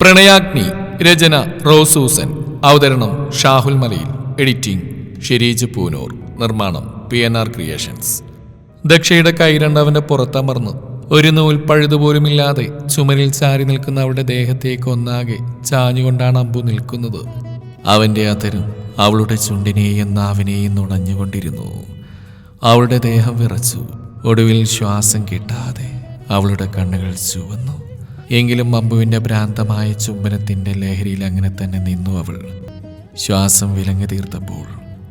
പ്രണയാഗ്നി രചന റോസൂസൻ. അവതരണം ഷാഹുൽ മലയിൽ. എഡിറ്റിംഗ് ഷെരീജ് പൂനൂർ. നിർമ്മാണം P N R creations. ദക്ഷയുടെ കൈരണ്ടവന്റെ പുറത്തമർന്നു ഒരു നൂൽ പഴുതുപോലുമില്ലാതെ ചുമരിൽ ചാരി നിൽക്കുന്ന അവളുടെ ദേഹത്തേക്ക് ഒന്നാകെ ചാഞ്ഞുകൊണ്ടാണ് അമ്പു നിൽക്കുന്നത്. അവന്റെ അതരും അവളുടെ ചുണ്ടിനെയും നാവിനെയും നുണഞ്ഞുകൊണ്ടിരുന്നു. അവളുടെ ദേഹം വിറച്ചു. ഒടുവിൽ ശ്വാസം കിട്ടാതെ അവളുടെ കണ്ണുകൾ ചുവന്നു. എങ്കിലും അമ്പുവിന്റെ ഭ്രാന്തമായ ചുംബനത്തിന്റെ ലഹരിയിൽ അങ്ങനെ തന്നെ നിന്നു അവൾ. ശ്വാസം വിലങ്ങി തീർത്തപ്പോൾ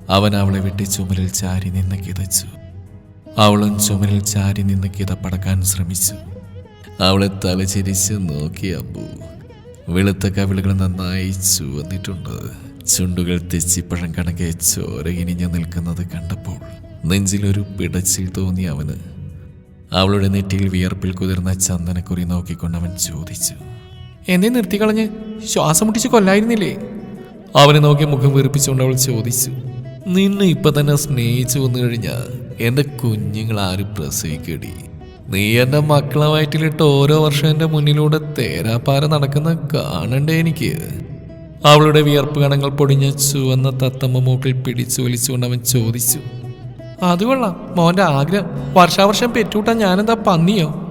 അവൻ അവളെ വെട്ടി ചുമലിൽ ചാരി നിന്ന് കിതച്ചു. അവളും ചുമലിൽ ചാരി നിന്ന് കിതപ്പടക്കാൻ ശ്രമിച്ചു. അവളെ തലചിരിച്ച് നോക്കി അമ്പു വെളുത്ത കവിളുകൾ നന്നായി ചുവന്നിട്ടുണ്ട്. ചുണ്ടുകൾ തെച്ചിപ്പഴം കണക്കെ ചോര ഇനിഞ്ഞു നിൽക്കുന്നത് കണ്ടപ്പോൾ നെഞ്ചിലൊരു പിടച്ചിൽ തോന്നി അവന്. അവളുടെ നെറ്റിയിൽ വിയർപ്പിൽ കുതിർന്ന ചന്ദനക്കുറി നോക്കിക്കൊണ്ട് അവൻ ചോദിച്ചു എന്നെ നിർത്തിക്കളഞ്ഞ് ശ്വാസം മുട്ടിച്ച് കൊല്ലായിരുന്നില്ലേ? അവനെ നോക്കി മുഖം വീർപ്പിച്ചുകൊണ്ട് അവൾ ചോദിച്ചു നിന്നെ ഇപ്പൊ തന്നെ സ്നേഹിച്ചു വന്നു കഴിഞ്ഞാ എന്റെ കുഞ്ഞുങ്ങൾ ആരും പ്രസവിക്കടി? നീ എന്റെ മക്കളെ വയറ്റിലിട്ട് ഓരോ വർഷം എന്റെ മുന്നിലൂടെ തേരാപ്പാര നടക്കുന്ന കാണണ്ടേ എനിക്ക്? അവളുടെ വിയർപ്പ് കണങ്ങൾ പൊടിഞ്ഞ ചുവന്ന തത്തമ്മ മൂക്കിൽ പിടിച്ചു വലിച്ചുകൊണ്ട് അവൻ ചോദിച്ചു അത് കൊള്ളാം. മോന്റെ ആഗ്രഹം. വർഷാവർഷം പെറ്റൂട്ടാൻ ഞാനെന്താ പന്നിയോ?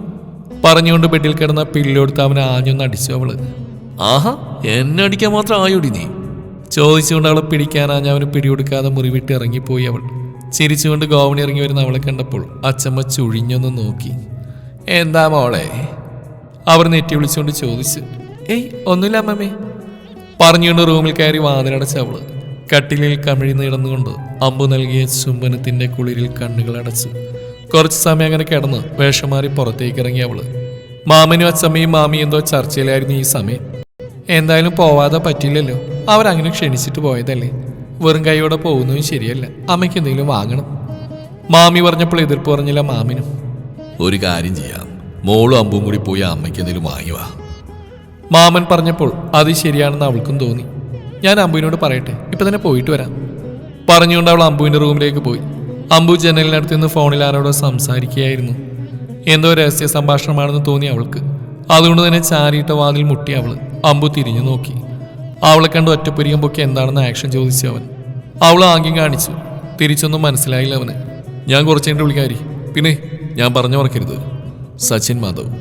പറഞ്ഞുകൊണ്ട് ബെഡിൽ കിടന്ന പിള്ളിയെടുത്ത് അവനെ ആഞ്ഞൊന്ന് അടിച്ചു അവൾ. ആഹാ എന്നെ അടിക്കാൻ മാത്രം ആയോടി നീ? ചോദിച്ചുകൊണ്ട് അവളെ പിടിക്കാനാഞ്ഞ അവന് പിടികൊടുക്കാതെ മുറിവിട്ട് ഇറങ്ങിപ്പോയി അവൾ. ചിരിച്ചുകൊണ്ട് ഗോവണി ഇറങ്ങി വരുന്ന അവളെ കണ്ടപ്പോൾ അച്ചമ്മ ചുഴിഞ്ഞൊന്ന് നോക്കി. എന്താ മോളെ? അവർ നെറ്റി വിളിച്ചുകൊണ്ട് ചോദിച്ചു. ഏയ് ഒന്നുമില്ല അമ്മമ്മേ. പറഞ്ഞുകൊണ്ട് റൂമിൽ കയറി വാതിലടച്ച അവൾ. കട്ടിലിൽ കമിഴി കിടന്നുകൊണ്ട് അമ്പു നൽകിയ ചുംബനത്തിന്റെ കുളിരിൽ കണ്ണുകൾ അടച്ചു. കുറച്ച് സമയം അങ്ങനെ കിടന്ന് വേഷം മാറി പുറത്തേക്ക് ഇറങ്ങി അവൾ. മാമനും അച്ഛമ്മയും മാമി എന്തോ ചർച്ചയിലായിരുന്നു ഈ സമയം. എന്തായാലും പോവാതെ പറ്റില്ലല്ലോ അവരങ്ങനെ ക്ഷണിച്ചിട്ട് പോയതല്ലേ? വെറും കൈയോടെ പോകുന്നതും ശരിയല്ല. അമ്മയ്ക്ക് എന്തെങ്കിലും വാങ്ങണം. മാമി പറഞ്ഞപ്പോൾ എതിർപ്പ് പറഞ്ഞില്ല മാമിനും. ഒരു കാര്യം ചെയ്യാം. മോളും അമ്പും കൂടി പോയി അമ്മയ്ക്ക് എന്തെങ്കിലും വാങ്ങി വാ. മാമൻ പറഞ്ഞപ്പോൾ അത് ശരിയാണെന്ന് അവൾക്കും തോന്നി. ഞാൻ അമ്പുവിനോട് പറയട്ടെ. ഇപ്പൊ തന്നെ പോയിട്ട് വരാം. പറഞ്ഞുകൊണ്ട് അവൾ അമ്പുവിന്റെ റൂമിലേക്ക് പോയി. അമ്പു ജനലിനടുത്ത് നിന്ന് ഫോണിൽ ആരോടോ സംസാരിക്കുകയായിരുന്നു. എന്തോ രഹസ്യ സംഭാഷണമാണെന്ന് തോന്നി അവൾക്ക്. അതുകൊണ്ട് തന്നെ ചാരിയിട്ട വാതിൽ മുട്ടി അവൾ. അമ്പു തിരിഞ്ഞു നോക്കി. അവളെ കണ്ട് ഒറ്റപ്പുരികം പൊക്കി എന്താണെന്ന് ആക്ഷൻ ചോദിച്ചു അവൻ. അവൾ ആംഗ്യം കാണിച്ചു. തിരിച്ചൊന്നും മനസ്സിലായില്ല അവന്. ഞാൻ കുറച്ചു വിളിക്കാരി. പിന്നെ ഞാൻ പറഞ്ഞു മറക്കരുത്. സച്ചിൻ മാധവ്.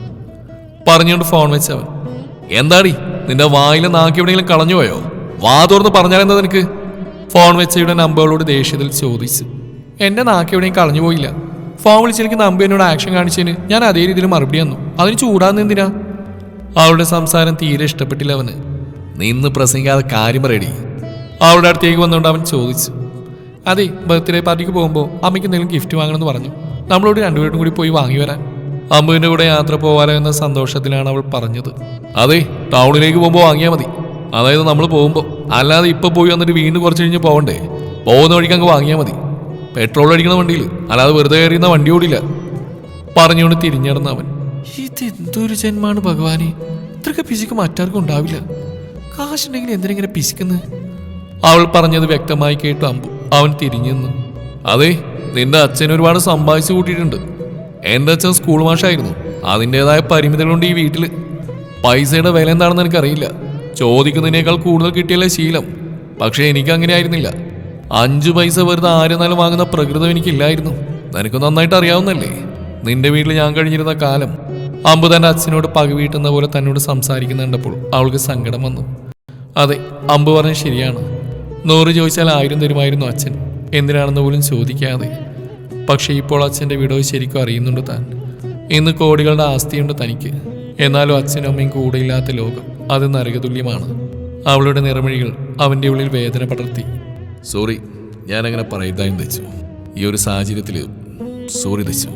പറഞ്ഞുകൊണ്ട് ഫോൺ വെച്ചവൻ എന്താടി നിന്റെ വായിലെ നാക്കി എവിടെയെങ്കിലും കളഞ്ഞു പോയോ? വാ തുറന്ന് പറഞ്ഞാലെന്താ നിനക്ക്? ഫോൺ വെച്ചയുടെ നമ്പറോട് ദേഷ്യത്തിൽ ചോദിച്ചു. നാക്ക് എവിടെയും കളഞ്ഞു പോയില്ല. ഫോൺ വിളിച്ചിരിക്കുന്ന നമ്പ എന്നോട് ആക്ഷൻ കാണിച്ചതിന് ഞാൻ അതേ രീതിയിൽ മറുപടി തന്നു. അതിന് ചൂടാന്ന് എന്തിനാ? അവളുടെ സംസാരം തീരെ ഇഷ്ടപ്പെട്ടില്ല അവന്. നിന്ന് പ്രസംഗിക്കാതെ കാര്യം പറയടി. അവളുടെ അടുത്തേക്ക് വന്നുകൊണ്ട് അവൻ ചോദിച്ചു. അതെ ബർത്ത്ഡേ പാർട്ടിക്ക് പോകുമ്പോൾ അമ്മയ്ക്ക് എന്തെങ്കിലും ഗിഫ്റ്റ് വാങ്ങണമെന്ന് പറഞ്ഞു. നമ്മളോട് രണ്ടുപേരും കൂടി പോയി വാങ്ങി വരാൻ. അമ്മുവിന്റെ കൂടെ യാത്ര പോകാലോ എന്ന സന്തോഷത്തിലാണ് അവൾ പറഞ്ഞത്. അതെ ടൗണിലേക്ക് പോകുമ്പോൾ വാങ്ങിയാൽ മതി. അതായത് നമ്മൾ പോകുമ്പോൾ അല്ലാതെ ഇപ്പൊ പോയി വന്നിട്ട് വീണ്ടും കുറച്ച് കഴിഞ്ഞ് പോകണ്ടേ പോകുന്ന വഴിക്ക് അങ്ങ് വാങ്ങിയാൽ മതി. പെട്രോൾ അടിക്കുന്ന വണ്ടിയിൽ അല്ലാതെ വെറുതെ കയറിയുന്ന വണ്ടി ഓടില്ല. പറഞ്ഞുകൊണ്ട് തിരിഞ്ഞിടന്ന അവൻ ഇതെന്തൊരു ജന്മാണ് ഭഗവാനെ. ഇത്രയൊക്കെ പിശുക്ക് മറ്റാർക്കും ഉണ്ടാവില്ല. കാശുണ്ടെങ്കിൽ എന്തിനെങ്ങനെ പിശുക്കുന്നത് അവൾ പറഞ്ഞത് വ്യക്തമായി കേട്ടു അമ്പു. അവൻ തിരിഞ്ഞു നിന്നു. അതെ നിന്റെ അച്ഛൻ ഒരുപാട് സമ്പാദിച്ചു കൂട്ടിയിട്ടുണ്ട്. എന്റെ അച്ഛൻ സ്കൂൾ മാഷായിരുന്നു. അതിന്റെതായ പരിമിതികളുണ്ട് ഈ വീട്ടിൽ പൈസയുടെ വില എന്താണെന്ന് എനിക്കറിയില്ല. ചോദിക്കുന്നതിനേക്കാൾ കൂടുതൽ കിട്ടിയല്ലേ ശീലം. പക്ഷേ എനിക്ക് അങ്ങനെ ആയിരുന്നില്ല അഞ്ചു പൈസ വെറുതെ ആരെന്നാലും വാങ്ങുന്ന പ്രകൃതം എനിക്കില്ലായിരുന്നു. നിനക്ക് നന്നായിട്ട് അറിയാവുന്നല്ലേ? നിന്റെ വീട്ടിൽ ഞാൻ കഴിഞ്ഞിരുന്ന കാലം അമ്പു തന്റെ അച്ഛനോട് പകവീട്ടുന്ന പോലെ തന്നോട് സംസാരിക്കുന്നുണ്ടപ്പോൾ അവൾക്ക് സങ്കടം വന്നു. അതെ അമ്പു പറഞ്ഞ ശരിയാണ്. നൂറ് ചോദിച്ചാൽ ആയിരം തരുമായിരുന്നു അച്ഛൻ. എന്തിനാണെന്ന് പോലും ചോദിക്കാതെ. പക്ഷേ ഇപ്പോൾ അച്ഛന്റെ വിടവ് ശരിക്കും അറിയുന്നുണ്ട് താൻ. ഇന്ന് കോടികളുടെ ആസ്തിയുണ്ട് തനിക്ക്. എന്നാലും അച്ഛനും അമ്മയും കൂടെയില്ലാത്ത ലോകം. അത് നരകതുല്യമാണ് അവളുടെ നിറമിഴികൾ അവന്റെ ഉള്ളിൽ വേദന പടർത്തി. സോറി ഞാനങ്ങനെ പറയുന്നതായും തെച്ചു. ഈ ഒരു സാഹചര്യത്തിൽ സോറി തെച്ചു.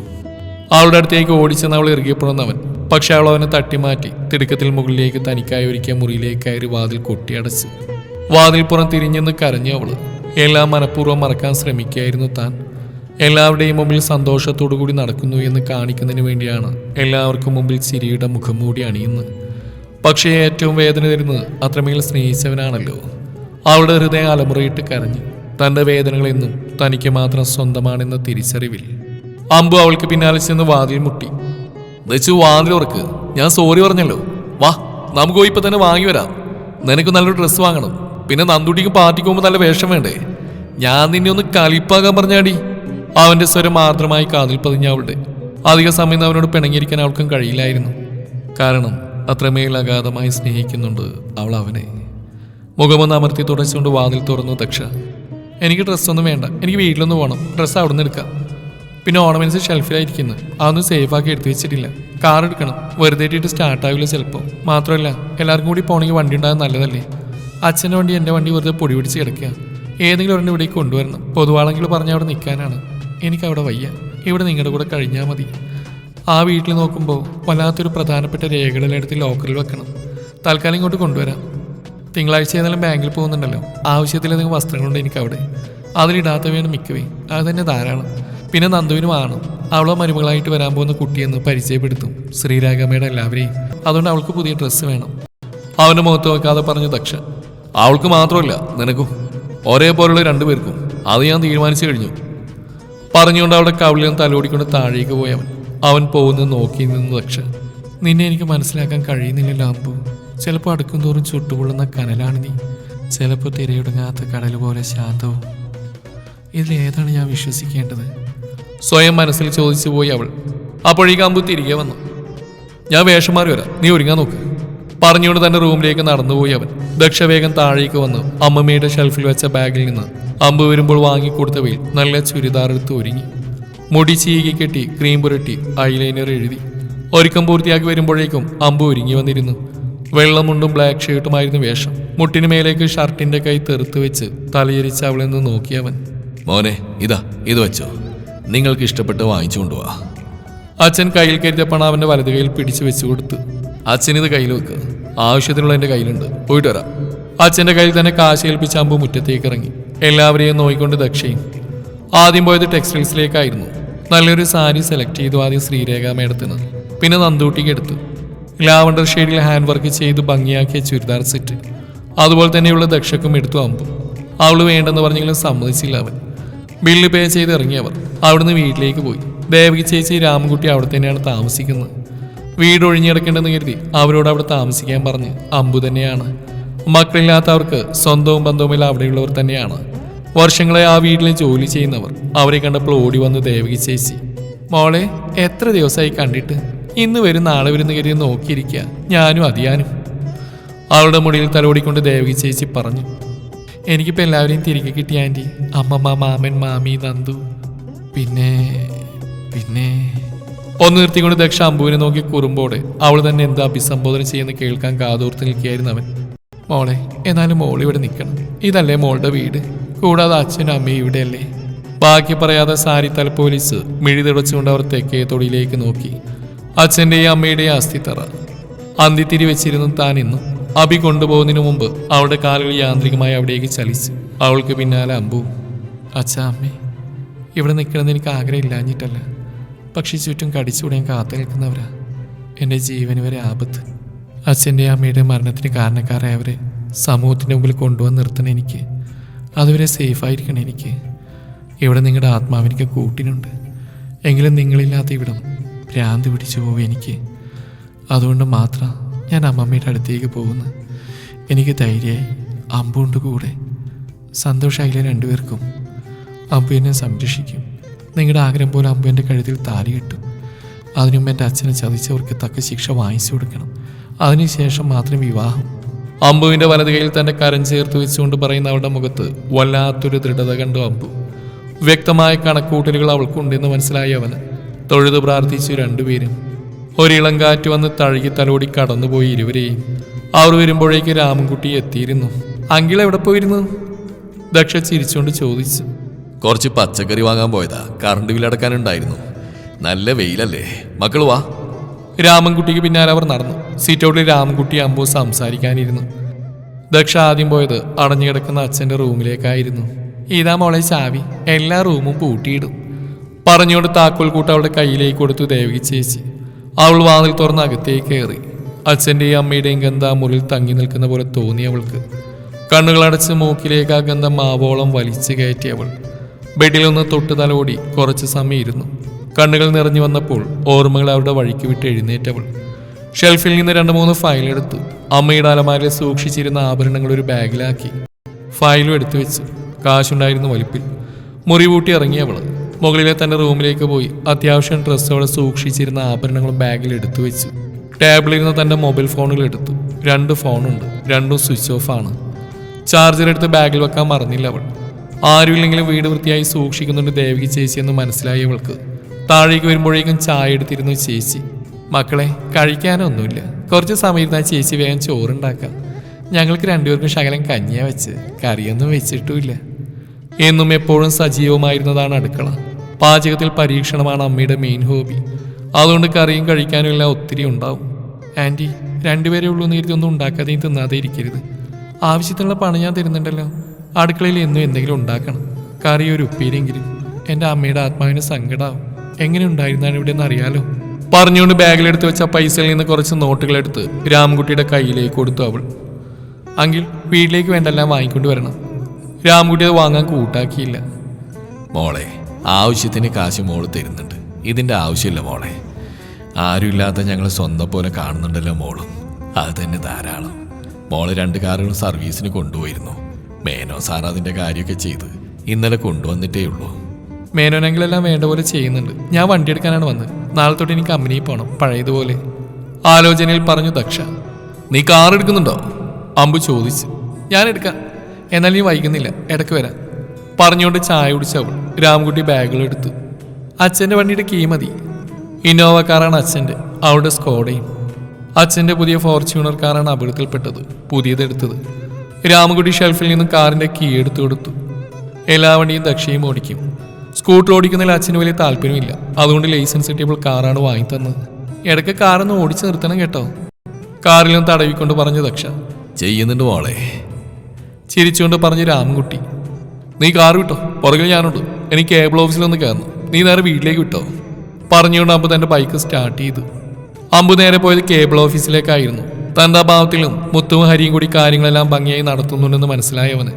അവളുടെ അടുത്തേക്ക് ഓടിച്ചെന്ന് അവൾ ഇറങ്ങിയപ്പോഴെന്നവൻ പക്ഷെ അവൾ അവനെ തട്ടിമാറ്റി തിടുക്കത്തിൽ മുകളിലേക്ക് തനിക്കായി ഒരുക്കിയ മുറിയിലേക്ക് കയറി വാതിൽ കൊട്ടിയടച്ചു. വാതിൽ പുറം തിരിഞ്ഞെന്ന് കരഞ്ഞു അവൾ. എല്ലാം മനഃപൂർവം മറക്കാൻ ശ്രമിക്കുകയായിരുന്നു താൻ. എല്ലാവരുടെയും മുമ്പിൽ സന്തോഷത്തോടു കൂടി നടക്കുന്നു എന്ന് കാണിക്കുന്നതിന് വേണ്ടിയാണ് എല്ലാവർക്കും മുമ്പിൽ ചിരിയുടെ മുഖം മൂടി അണിയുന്നത്. പക്ഷേ ഏറ്റവും വേദന തരുന്നത് അത്രമേൽ സ്നേഹിച്ചവനാണല്ലോ. അവളുടെ ഹൃദയം അലമുറയിട്ട് കരഞ്ഞു തന്റെ വേദനകളെന്നും തനിക്ക് മാത്രം സ്വന്തമാണെന്ന തിരിച്ചറിവിൽ അമ്പു അവൾക്ക് പിന്നാലെ ചെന്ന് വാതിൽ മുട്ടി. വെച്ചു വാതിൽ ഉറക്ക് ഞാൻ സോറി പറഞ്ഞല്ലോ. വാ നമുക്ക് പോയി തന്നെ വാങ്ങി വരാം. നിനക്ക് നല്ലൊരു ഡ്രസ്സ് വാങ്ങണം. പിന്നെ നന്ദുട്ടിക്ക് പാർട്ടിക്ക് പോകുമ്പോൾ നല്ല വേഷം വേണ്ടേ? ഞാൻ നിന്നെ ഒന്ന് കളിപ്പാകാൻ പറഞ്ഞാടി. അവന്റെ സ്വരം മാത്രമായി കാതിൽ പതിഞ്ഞ അവളുടെ. അധിക സമയം അവനോട് പിണങ്ങിയിരിക്കാൻ അവൾക്കും കഴിയില്ലായിരുന്നു. കാരണം അത്രമേൽ അഗാധമായി സ്നേഹിക്കുന്നുണ്ട് അവൾ അവനെ. മുഖമൊന്ന് അമർത്തി തുടച്ചുകൊണ്ട് വാതിൽ തുറന്നു ദക്ഷ എനിക്ക് ഡ്രസ്സൊന്നും വേണ്ട. എനിക്ക് വീട്ടിലൊന്ന് പോകണം ഡ്രസ്സ് അവിടെ നിന്ന് എടുക്കാം. പിന്നെ ഓർണമെന്റ്സ് ഷെൽഫിലായിരിക്കുന്നു. അതൊന്നും സേഫാക്കി എടുത്തു വെച്ചിട്ടില്ല. കാർ എടുക്കണം. വെറുതെ ഇട്ടിട്ട് സ്റ്റാർട്ട് ആവില്ല ചിലപ്പോൾ മാത്രമല്ല എല്ലാവർക്കും കൂടി പോകണമെങ്കിൽ വണ്ടി ഉണ്ടാകാൻ നല്ലതല്ലേ? അച്ഛന്റെ വണ്ടി എന്റെ വണ്ടി വെറുതെ പൊടി പിടിച്ച് കിടക്കുക. ഏതെങ്കിലും ഒരെണ്ണം ഇവിടേക്ക് കൊണ്ടുവരണം. പൊതുവാളെങ്കിൽ പറഞ്ഞ് അവിടെ നിൽക്കാനാണ്. എനിക്കവിടെ വയ്യ. ഇവിടെ നിങ്ങളുടെ കൂടെ കഴിഞ്ഞാൽ മതി. ആ വീട്ടിൽ നോക്കുമ്പോൾ വല്ലാത്തൊരു പ്രധാനപ്പെട്ട രേഖകളെടുത്ത് ലോക്കറിൽ വെക്കണം. തൽക്കാലം ഇങ്ങോട്ട് കൊണ്ടുവരാം. തിങ്കളാഴ്ച ഏതായാലും ബാങ്കിൽ പോകുന്നുണ്ടല്ലോ. ആവശ്യത്തിലധികം വസ്ത്രങ്ങളുണ്ട് എനിക്ക് അവിടെ അതിലിടാത്തവയാണ് മിക്കവേ. അത് തന്നെ ധാരാളം. പിന്നെ നന്ദുവിനും ആണ്. അവളോ മരുമകളായിട്ട് വരാൻ പോകുന്ന കുട്ടിയെന്ന് പരിചയപ്പെടുത്തും. ശ്രീരാഗമ്മയുടെ എല്ലാവരെയും. അതുകൊണ്ട് അവൾക്ക് പുതിയ ഡ്രസ്സ് വേണം. അവന്റെ മുഖത്ത് വെക്കാതെ പറഞ്ഞു ദക്ഷൻ അവൾക്ക് മാത്രമല്ല നിനക്കും. ഒരേപോലുള്ള രണ്ടുപേർക്കും അത് ഞാൻ തീരുമാനിച്ചു കഴിഞ്ഞു. പറഞ്ഞുകൊണ്ട് അവിടെ കവിളിൽ നിന്ന് തലോടിക്കൊണ്ട് താഴേക്ക് പോയി അവൻ പോകുന്നത് നോക്കി നിന്ന് ദക്ഷ നിന്നെ എനിക്ക് മനസ്സിലാക്കാൻ കഴിയുന്നില്ല ലാംബു ചിലപ്പോൾ അടുക്കും തോറും ചുട്ടുകൊള്ളുന്ന കനലാണ് നീ. ചിലപ്പോൾ തിരയൊടുങ്ങാത്ത കടൽ പോലെ ശാന്തവും. ഇതിലേതാണ് ഞാൻ വിശ്വസിക്കേണ്ടത്? സ്വയം മനസ്സിൽ ചോദിച്ചു പോയി അവൾ. അപ്പോഴേക്ക് അമ്പു തിരികെ വന്നു. ഞാൻ വേഷം മാറി വരാം. നീ ഒരുങ്ങാൻ നോക്ക്. പറഞ്ഞുകൊണ്ട് തന്നെ റൂമിലേക്ക് നടന്നുപോയി അവൻ. ദക്ഷവേഗം താഴേക്ക് വന്ന്. അമ്മമ്മയുടെ ഷെൽഫിൽ വെച്ച ബാഗിൽ നിന്ന് അമ്പ് വരുമ്പോൾ വാങ്ങിക്കൊടുത്തവയിൽ നല്ല ചുരിദാർ എടുത്ത് ഒരുങ്ങി. മുടി ചീകി കെട്ടി ക്രീം പുരട്ടി ഐലൈനർ എഴുതി. ഒരുക്കം പൂർത്തിയാക്കി വരുമ്പോഴേക്കും അമ്പു ഒരുങ്ങി വന്നിരുന്നു. വെള്ളമുണ്ടും ബ്ലാക്ക് ഷർട്ടുമായിരുന്നു വേഷം. മുട്ടിന് മേലേക്ക് ഷർട്ടിന്റെ കൈ തെറുത്ത് വെച്ച് തലയരിച്ച് അവളിൽ നിന്ന് നോക്കിയവൻ മോനെ ഇതാ ഇത് വെച്ചോ. നിങ്ങൾക്ക് ഇഷ്ടപ്പെട്ട് വാങ്ങിച്ചു കൊണ്ടുപോവാ അച്ഛൻ കയ്യിൽ കരുതിയ പണം അവന്റെ വലത് കയ്യിൽ പിടിച്ചു വെച്ചു കൊടുത്തു. അച്ഛൻ ഇത് കയ്യിൽ വെക്ക്. ആവശ്യത്തിനുള്ള എന്റെ കയ്യിലുണ്ട്. പോയിട്ട് വരാം. അച്ഛന്റെ കയ്യിൽ തന്നെ കാശ് ഏൽപ്പിച്ച അമ്പു മുറ്റത്തേക്ക് ഇറങ്ങി. എല്ലാവരെയും നോയിക്കൊണ്ട് ദക്ഷയും. ആദ്യം പോയത് ടെക്സ്റ്റൈൽസിലേക്കായിരുന്നു. നല്ലൊരു സാരി സെലക്ട് ചെയ്തു ആദ്യം ശ്രീരേഖ മേടത്തിന് പിന്നെ നന്ദൂട്ടിക്ക് എടുത്തു. ലാവണ്ടർ ഷെയ്ഡിൽ ഹാൻഡ് വർക്ക് ചെയ്ത് ഭംഗിയാക്കിയ ചുരിദാർ സെറ്റ് അതുപോലെ തന്നെയുള്ള ദക്ഷക്കും എടുത്തു അമ്പു. അവൾ വേണ്ടെന്ന് പറഞ്ഞെങ്കിലും സമ്മതിച്ചില്ല അവൻ. ബില്ല് പേ ചെയ്ത് ഇറങ്ങിയവർ അവിടുന്ന് വീട്ടിലേക്ക് പോയി. ദേവകി ചേച്ചി രാമൻകുട്ടി അവിടെ തന്നെയാണ് താമസിക്കുന്നത്. വീട് ഒഴിഞ്ഞിടക്കേണ്ടെന്ന് കരുതി അവരോട് അവിടെ താമസിക്കാൻ പറഞ്ഞ് അമ്പു തന്നെയാണ്. മക്കളില്ലാത്തവർക്ക് സ്വന്തവും ബന്ധവുമില്ല അവിടെയുള്ളവർ തന്നെയാണ്. വർഷങ്ങളെ ആ വീട്ടിൽ ജോലി ചെയ്യുന്നവർ അവരെ കണ്ടപ്പോൾ ഓടി വന്ന് ദേവകി ചേച്ചി മോളെ എത്ര ദിവസമായി കണ്ടിട്ട്? ഇന്ന് വരും നാളെ വരുന്ന കരുതി നോക്കിയിരിക്കുക ഞാനും അതിയാനും അവളുടെ മുടിയിൽ തലോടിക്കൊണ്ട് ദേവകി ചേച്ചി പറഞ്ഞു എനിക്കിപ്പോൾ എല്ലാവരെയും തിരികെ കിട്ടി ആന്റി അമ്മമ്മ മാമൻ മാമി നന്ദു. പിന്നെ പിന്നെ ഒന്ന് നിർത്തിക്കൊണ്ട് ദക്ഷ അമ്പുവിനെ നോക്കി കുറുമ്പോടെ അവൾ തന്നെ എന്താ അഭിസംബോധന ചെയ്യുന്ന കേൾക്കാൻ കാതോർത്ത് നിൽക്കുകയായിരുന്നു അവൻ. മോളെ എന്നാലും മോൾ ഇവിടെ നിൽക്കണം. ഇതല്ലേ മോളുടെ വീട്. കൂടാതെ അച്ഛനും അമ്മയും ഇവിടെയല്ലേ? ബാക്കി പറയാതെ സാരി പോലീസ് മിഴി തിടച്ചുകൊണ്ട് അവർ തെക്കേ തൊടിയിലേക്ക് നോക്കി. അച്ഛന്റെയും അമ്മയുടെയും അസ്ഥിത്തറ. അന്തിത്തിരി വെച്ചിരുന്നു താൻ ഇന്നും. അഭി കൊണ്ടുപോകുന്നതിന് മുമ്പ് അവളുടെ കാലുകൾ യാന്ത്രികമായി അവിടേക്ക് ചലിച്ചു. അവൾക്ക് പിന്നാലെ അമ്പു. അച്ഛാ അമ്മേ ഇവിടെ നിൽക്കണമെന്ന് എനിക്ക് ആഗ്രഹമില്ലാഞ്ഞിട്ടല്ല പക്ഷേ ചുറ്റും കടിച്ചുകൂടാൻ കാത്തു നിൽക്കുന്നവരാ. എന്റെ ജീവന് വരെ ആപത്ത്. അച്ഛന്റെയും അമ്മയുടെയും മരണത്തിന് കാരണക്കാരായവരെ സമൂഹത്തിന്റെ മുമ്പിൽ കൊണ്ടുവന്ന് നിർത്തണം എനിക്ക്. അതുവരെ സേഫായിരിക്കണം എനിക്ക്. ഇവിടെ നിങ്ങളുടെ ആത്മാവിനിക്ക് കൂട്ടിനുണ്ട്. എങ്കിലും നിങ്ങളില്ലാത്ത ഇവിടം ഭ്രാന്ത് പിടിച്ചു പോകും എനിക്ക്. അതുകൊണ്ട് മാത്രം ഞാൻ അമ്മമ്മയുടെ അടുത്തേക്ക് പോകുന്നു. എനിക്ക് ധൈര്യമായി അമ്പുണ്ട് കൂടെ. സന്തോഷമായില്ല രണ്ടുപേർക്കും? അമ്പു എന്നെ സംരക്ഷിക്കും. നിങ്ങളുടെ ആഗ്രഹം പോലെ അമ്പു എന്റെ കഴുത്തിൽ താലി കിട്ടും. അതിനുമുമ്പ് എന്റെ അച്ഛനെ ചതിച്ചവർക്ക് തക്ക ശിക്ഷ വാങ്ങിച്ചു കൊടുക്കണം. അതിനുശേഷം മാത്രം വിവാഹം. അമ്പുവിന്റെ വലത് കൈയിൽ തന്റെ കരം ചേർത്ത് വെച്ചുകൊണ്ട് പറയുന്ന അവളുടെ മുഖത്ത് വല്ലാത്തൊരു ദൃഢത കണ്ടു അമ്പു. വ്യക്തമായ കണക്കൂട്ടലുകൾ അവൾക്കുണ്ടെന്ന് മനസ്സിലായി അവന്. തൊഴുത് പ്രാർത്ഥിച്ചു രണ്ടുപേരും. ഒരിളം കാറ്റ് വന്ന് തഴുകി തലോടി കടന്നുപോയി ഇരുവരെയും. അവർ വരുമ്പോഴേക്ക് രാമൻകുട്ടി എത്തിയിരുന്നു. അങ്കിൾ എവിടെ പോയിരുന്നു? ദക്ഷ ചിരിച്ചുകൊണ്ട് ചോദിച്ചു. കുറച്ച് പച്ചക്കറി വാങ്ങാൻ പോയതാ. കറണ്ട് ബില്ലടക്കാനുണ്ടായിരുന്നു നല്ല വെയിലല്ലേ. മക്കൾ വാ. രാമൻകുട്ടിക്ക് പിന്നാലെ അവർ നടന്നു. സീറ്റൗട്ടിൽ രാമൻകുട്ടി അമ്പു സംസാരിക്കാനിരുന്നു. ദക്ഷ ആദ്യം പോയത് അടഞ്ഞുകിടക്കുന്ന അച്ഛന്റെ റൂമിലേക്കായിരുന്നു. ഇതാ മോളെ ചാവി. എല്ലാ റൂമും പൂട്ടിയിടും. പറഞ്ഞുകൊണ്ട് താക്കോൽ കൂട്ട് അവളുടെ കയ്യിലേക്ക് കൊടുത്തു ദേവകി ചേച്ചി. അവൾ വാതിൽ തുറന്ന് അകത്തേക്ക് കയറി. അച്ഛന്റെയും അമ്മയുടെയും ഗന്ധം മുറിൽ തങ്ങി നിൽക്കുന്ന പോലെ തോന്നി അവൾക്ക്. കണ്ണുകളടച്ച് മൂക്കിലേക്ക് ആ ഗന്ധം മാവോളം വലിച്ചു കയറ്റി അവൾ. ബെഡിലൊന്ന് തൊട്ട് തലോടി കുറച്ച് സമയം ഇരുന്നു കണ്ണുകൾ നിറഞ്ഞു വന്നപ്പോൾ ഓർമ്മകൾ അവരുടെ വഴിക്ക് വിട്ട് എഴുന്നേറ്റവൾ. ഷെൽഫിൽ നിന്ന് രണ്ട് മൂന്ന് ഫയലെടുത്തു അമ്മയുടെ അലമാരിൽ സൂക്ഷിച്ചിരുന്ന ആഭരണങ്ങൾ ഒരു ബാഗിലാക്കി. ഫയലും എടുത്തു വെച്ചു. കാശുണ്ടായിരുന്നു വലിപ്പിൽ. മുറി കൂട്ടി ഇറങ്ങി അവൾ മുകളിലെ തന്റെ റൂമിലേക്ക് പോയി. അത്യാവശ്യം ഡ്രസ്സോടെ സൂക്ഷിച്ചിരുന്ന ആഭരണങ്ങളും ബാഗിൽ എടുത്തു വെച്ചു. ടേബിളിരുന്ന് തന്റെ മൊബൈൽ ഫോണുകൾ എടുത്തു. രണ്ട് ഫോണുണ്ട്. രണ്ടും സ്വിച്ച് ഓഫ് ആണ്. ചാർജർ എടുത്ത് ബാഗിൽ വെക്കാൻ മറന്നില്ല അവൾ. ആരുമില്ലെങ്കിലും വീട് വൃത്തിയായി സൂക്ഷിക്കുന്നുണ്ട് ദേവികി ചേച്ചി എന്ന് മനസ്സിലായി അവൾക്ക്. താഴേക്ക് വരുമ്പോഴേക്കും ചായ എടുത്തിരുന്നു ചേച്ചി. മക്കളെ കഴിക്കാനൊന്നുമില്ല. കുറച്ച് സമയത്ത് ചേച്ചി വേഗം ചോറുണ്ടാക്കാം. ഞങ്ങൾക്ക് രണ്ടുപേർക്കും ശകലം കഞ്ഞിയാ വെച്ച് കറിയൊന്നും വെച്ചിട്ടുമില്ല. എന്നും എപ്പോഴും സജീവമായിരുന്നതാണ് അടുക്കള. പാചകത്തിൽ പരീക്ഷണമാണ് അമ്മയുടെ മെയിൻ ഹോബി അതുകൊണ്ട് കറിയും കഴിക്കാനും എല്ലാം ഒത്തിരി ഉണ്ടാവും. ആന്റി രണ്ടുപേരേ ഉള്ളൂ നേരത്തെ ഒന്നും ഉണ്ടാക്കാതെയും തിന്നാതെ ഇരിക്കരുത്. ആവശ്യത്തിനുള്ള പണം ഞാൻ തരുന്നുണ്ടല്ലോ. അടുക്കളയിൽ എന്നും എന്തെങ്കിലും ഉണ്ടാക്കണം. കറി ഒരു ഉപ്പേരെങ്കിലും എന്റെ അമ്മയുടെ ആത്മാവിന് സങ്കടാവും. എങ്ങനെ ഉണ്ടായിരുന്നാണ് ഇവിടെ നിന്ന് അറിയാലോ? പറഞ്ഞുകൊണ്ട് ബാഗിലെടുത്ത് വെച്ച പൈസയിൽ നിന്ന് കുറച്ച് നോട്ടുകൾ എടുത്ത് രാംകുട്ടിയുടെ കയ്യിലേക്ക് കൊടുത്തു അവൾ. അങ്കിൽ വീട്ടിലേക്ക് വേണ്ടെല്ലാം വാങ്ങിക്കൊണ്ട് വരണം. രാംകുട്ടി അത് വാങ്ങാൻ കൂട്ടാക്കിയില്ല. മോളെ ആവശ്യത്തിന് കാശ് മോൾ തരുന്നുണ്ട്. ഇതിന്റെ ആവശ്യമില്ല മോളെ. ആരുമില്ലാത്ത ഞങ്ങൾ സ്വന്തം പോലെ കാണുന്നുണ്ടല്ലോ മോളും. അത് തന്നെ ധാരാളം. മോൾ രണ്ട് കാറുകൾ സർവീസിന് കൊണ്ടുപോയിരുന്നു. മേനോ സാർ അതിന്റെ കാര്യമൊക്കെ ചെയ്ത് ഇന്നലെ കൊണ്ടുവന്നിട്ടേ ഉള്ളൂ. മേനോനെങ്കിലെല്ലാം വേണ്ട പോലെ ചെയ്യുന്നുണ്ട്. ഞാൻ വണ്ടി എടുക്കാനാണ് വന്നത്. നാളെ തൊട്ട് എനിക്ക് കമ്പനിയിൽ പോകണം പഴയതുപോലെ. ആലോചനയിൽ പറഞ്ഞു ദക്ഷ. നീ കാർ എടുക്കുന്നുണ്ടോ? അമ്പു ചോദിച്ചു. ഞാൻ എടുക്കാം. എന്നാൽ നീ വൈകുന്നില്ല. ഇടയ്ക്ക് വരാം. പറഞ്ഞുകൊണ്ട് ചായ കുടിച്ചവൾ രാംകുട്ടി ബാഗുകൾ എടുത്തു. അച്ഛന്റെ വണ്ടിയുടെ കീ മതി. ഇന്നോവ കാറാണ് അച്ഛന്റെ. അവളുടെ സ്കോഡയും. അച്ഛന്റെ പുതിയ ഫോർച്യൂണർ കാറാണ് അപകടത്തിൽപ്പെട്ടത്. പുതിയതെടുത്തത് രാമകുട്ടി ഷെൽഫിൽ നിന്ന് കാറിന്റെ കീ എടുത്തു കൊടുത്തു. എല്ലാ വണ്ടിയും ദക്ഷയും ഓടിക്കും. സ്കൂട്ടർ ഓടിക്കുന്നതിൽ അച്ഛന് വലിയ താല്പര്യമില്ല. അതുകൊണ്ട് ലൈസൻസ് കിട്ടിയപ്പോൾ കാറാണ് വാങ്ങി തന്നത്. ഇടയ്ക്ക് കാറൊന്ന് ഓടിച്ചു നിർത്തണം കേട്ടോ. കാറിൽ തടവിക്കൊണ്ട് പറഞ്ഞു ദക്ഷ ചെയ്യുന്നുണ്ട് മോളെ. ചിരിച്ചുകൊണ്ട് പറഞ്ഞു രാമൻകുട്ടി നീ കാർ വിട്ടോ? പുറകിൽ ഞാനുണ്ട്. എനിക്ക് കേബിൾ ഓഫീസിലൊന്ന് കയറണം. നീ നേരെ വീട്ടിലേക്ക് വിട്ടോ. പറഞ്ഞുകൊണ്ട് അമ്പു തന്റെ ബൈക്ക് സ്റ്റാർട്ട് ചെയ്തു. അമ്പു നേരെ പോയത് കേബിൾ ഓഫീസിലേക്കായിരുന്നു. തന്റെ അഭാവത്തിലും മുത്തും ഹരിയും കൂടി കാര്യങ്ങളെല്ലാം ഭംഗിയായി നടത്തുന്നുണ്ടെന്ന് മനസ്സിലായവന്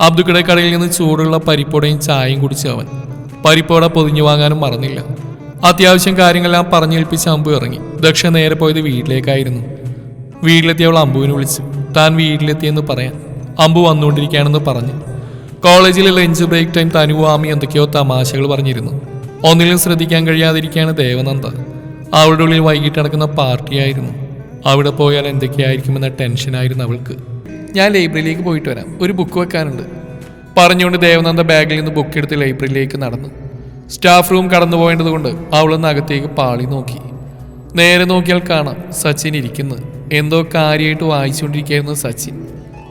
അബ്ദുക്കടെ കടയിൽ നിന്ന് ചൂടുള്ള പരിപ്പൊടയും ചായയും കുടിച്ചു അവൻ. പരിപ്പോട പൊതിഞ്ഞു വാങ്ങാനും മറന്നില്ല. അത്യാവശ്യം കാര്യങ്ങളെല്ലാം പറഞ്ഞേൽപ്പിച്ച് അമ്പു ഇറങ്ങി. ദക്ഷ നേരെ പോയത് വീട്ടിലേക്കായിരുന്നു. വീട്ടിലെത്തിയവൾ അമ്പുവിനെ വിളിച്ചു. താൻ വീട്ടിലെത്തിയെന്ന് പറയാൻ. അമ്പു വന്നുകൊണ്ടിരിക്കുകയാണെന്ന് പറഞ്ഞു. കോളേജിലെ ലഞ്ച് ബ്രേക്ക് ടൈം തനുവാമി എന്തൊക്കെയോ തമാശകൾ പറഞ്ഞിരുന്നു. ഒന്നിലും ശ്രദ്ധിക്കാൻ കഴിയാതിരിക്കുകയാണ് ദേവനന്ദ. അവളുടെ ഉള്ളിൽ വൈകിട്ട് നടക്കുന്ന പാർട്ടിയായിരുന്നു അവിടെ പോയാൽ എന്തൊക്കെയായിരിക്കുമെന്ന ടെൻഷനായിരുന്നു അവൾക്ക്. ഞാൻ ലൈബ്രറിയിലേക്ക് പോയിട്ട് വരാം. ഒരു ബുക്ക് വെക്കാനുണ്ട്. പറഞ്ഞുകൊണ്ട് ദേവനന്ദ ബാഗിൽ നിന്ന് ബുക്ക് എടുത്ത് ലൈബ്രറിയിലേക്ക് നടന്നു. സ്റ്റാഫ് റൂം കടന്നു പോകേണ്ടതുകൊണ്ട് അവളൊന്ന് അകത്തേക്ക് പാളി നോക്കി. നേരെ നോക്കിയാൽ കാണാം സച്ചിൻ ഇരിക്കുന്നത് എന്തോ കാര്യമായിട്ട് വായിച്ചുകൊണ്ടിരിക്കുകയായിരുന്നു സച്ചിൻ.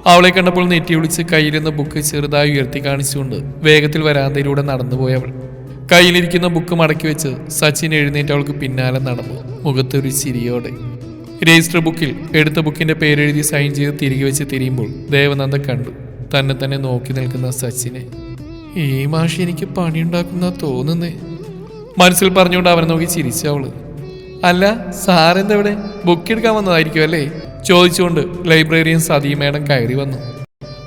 അവളെ കണ്ടപ്പോൾ നെറ്റി വിളിച്ച് കയ്യിലിരുന്ന ബുക്ക് ചെറുതായി ഉയർത്തി കാണിച്ചുകൊണ്ട് വേഗത്തിൽ വരാന്തയിലൂടെ നടന്നുപോയവൾ കയ്യിലിരിക്കുന്ന ബുക്ക് മടക്കി വെച്ച് സച്ചിൻ എഴുന്നേറ്റ് അവൾക്ക് പിന്നാലെ നടന്നു മുഖത്തൊരു ചിരിയോടെ. രജിസ്റ്റർ ബുക്കിൽ എടുത്ത ബുക്കിന്റെ പേരെഴുതി സൈൻ ചെയ്ത് തിരികെ വെച്ച് തിരിയുമ്പോൾ ദേവനന്ദ കണ്ടു. തന്നെ തന്നെ നോക്കി നിൽക്കുന്ന സച്ചിനെ. ഈ മാഷി എനിക്ക് പണിയുണ്ടാക്കുന്ന തോന്നുന്നേ. മനസ്സിൽ പറഞ്ഞുകൊണ്ട് അവനെ നോക്കി ചിരിച്ചവൾ അല്ല സാറെന്താ ഇവിടെ ബുക്ക് എടുക്കാൻ വന്നതായിരിക്കും അല്ലേ? ചോദിച്ചുകൊണ്ട് ലൈബ്രറിയൻ സതീ മേഡം കയറി വന്നു.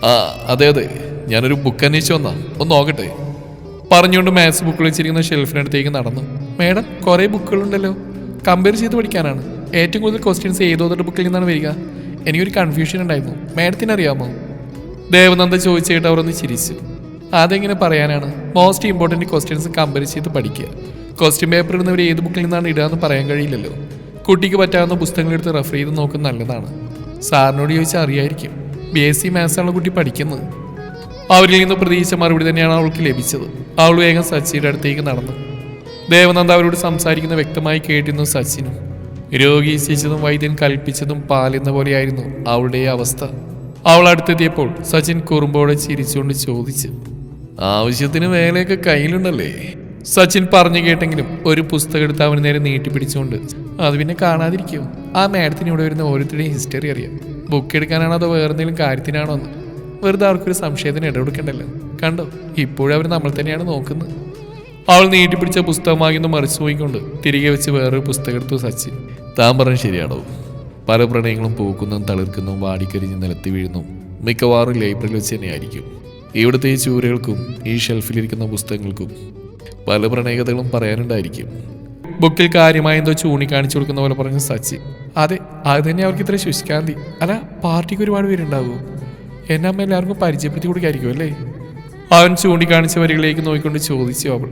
ആ അതെ അതെ. ഞാനൊരു ബുക്ക് അന്വേഷിച്ചു വന്നാ. ഒന്ന് നോക്കട്ടെ. പറഞ്ഞുകൊണ്ട് മാത്സ് ബുക്ക് വെച്ചിരിക്കുന്ന ഷെൽഫിനടുത്തേക്ക് നടന്നു. മേഡം കുറേ ബുക്കുകളുണ്ടല്ലോ കമ്പയർ ചെയ്ത് പഠിക്കാനാണ്. ഏറ്റവും കൂടുതൽ ക്വസ്റ്റ്യൻസ് ഏതോ ബുക്കിൽ നിന്നാണ് വരിക. എനിക്കൊരു കൺഫ്യൂഷൻ ഉണ്ടായിരുന്നു. മേഡത്തിന് അറിയാമോ? ദേവനന്ദ ചോദിച്ചിട്ട് അവരൊന്ന് ചിരിച്ചു. അതെങ്ങനെ പറയാനാണ്? മോസ്റ്റ് ഇമ്പോർട്ടന്റ് ക്വസ്റ്റ്യൻസ് കമ്പയർ ചെയ്ത് പഠിക്കുക. ക്വസ്റ്റ്യൻ പേപ്പർ ഇടുന്നവർ ഏത് ബുക്കിൽ നിന്നാണ് ഇടുക എന്ന് പറയാൻ കഴിയില്ലല്ലോ. കുട്ടിക്ക് പറ്റാവുന്ന പുസ്തകങ്ങൾ എടുത്ത് റെഫർ ചെയ്ത് നോക്കുന്നത് നല്ലതാണ്. സാറിനോട് ചോദിച്ചാൽ അറിയായിരിക്കും. ബി എസ് സി മാത്സാണ് കുട്ടി പഠിക്കുന്നത്. അവരിൽ നിന്ന് പ്രതീക്ഷിച്ച മറുപടി തന്നെയാണ് അവൾക്ക് ലഭിച്ചത്. അവൾ വേഗം സച്ചിയുടെ അടുത്തേക്ക് നടന്നു. ദേവനന്ദ അവരോട് സംസാരിക്കുന്ന വ്യക്തമായി കേട്ടിരുന്നു സച്ചിനും. രോഗി ഇച്ഛിച്ചതും വൈദ്യൻ കൽപ്പിച്ചതും പാലെന്ന പോലെയായിരുന്നു അവളുടെ അവസ്ഥ. അവൾ അടുത്തെത്തിയപ്പോൾ സച്ചിൻ കുറുമ്പോടെ ചിരിച്ചുകൊണ്ട് ചോദിച്ചു ആവശ്യത്തിന് വേലയൊക്കെ കയ്യിലുണ്ടല്ലേ? സച്ചിൻ പറഞ്ഞു കേട്ടെങ്കിലും ഒരു പുസ്തകം എടുത്ത് അവന് നേരെ നീട്ടിപ്പിടിച്ചുകൊണ്ട് അത് പിന്നെ കാണാതിരിക്കും. ആ മാഡത്തിന് ഇവിടെ വരുന്ന ഓരോരുത്തരുടെയും ഹിസ്റ്ററി അറിയാം. ബുക്ക് എടുക്കാനാണോ അതോ വേറെ എന്തെങ്കിലും കാര്യത്തിനാണോ എന്ന്. വെറുതെ അവർക്കൊരു സംശയത്തിന് ഇടപെടുക്കണ്ടല്ലോ കണ്ടോ? ഇപ്പോഴും അവർ നമ്മൾ തന്നെയാണ് നോക്കുന്നത്. അവൾ നീട്ടിപ്പിടിച്ച പുസ്തകമാകിന്ന് മറിച്ചു പോയിക്കൊണ്ട് തിരികെ വെച്ച് വേറൊരു പുസ്തകം എടുത്തു സച്ചിൻ. താൻ പറഞ്ഞ ശരിയാണോ? പല പ്രണയങ്ങളും പൂക്കുന്നതും തളിർക്കുന്നതും വാടിക്കരിഞ്ഞ് നിലത്തി വീഴുന്നു. മിക്കവാറും ലൈബ്രറിയിൽ വെച്ച് തന്നെയായിരിക്കും. ഇവിടുത്തെ ഈ ചൂരകൾക്കും ഈ ഷെൽഫിലിരിക്കുന്ന പുസ്തകങ്ങൾക്കും പല പ്രണയകഥകളും പറയാനുണ്ടായിരിക്കും. ബുക്കിൽ കാര്യമായ എന്തോ ചൂണ്ടിക്കാണിച്ചു കൊടുക്കുന്ന പോലെ പറഞ്ഞു സച്ചി. അതെ അത് തന്നെ അവർക്ക് ഇത്ര ശുഷ്കാന്തി അല്ല പാർട്ടിക്ക് ഒരുപാട് പേരുണ്ടാവുമോ എന്നെ അമ്മ എല്ലാവർക്കും പരിചയപ്പെടുത്തി കൊടുക്കായിരിക്കും അല്ലേ? അവൻ ചൂണ്ടിക്കാണിച്ച വരികളിലേക്ക് നോക്കിക്കൊണ്ട് ചോദിച്ചു അവൾ.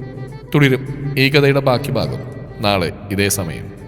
തുടരും ഈ കഥയുടെ ബാക്കി ഭാഗം. നാളെ ഇതേ സമയം.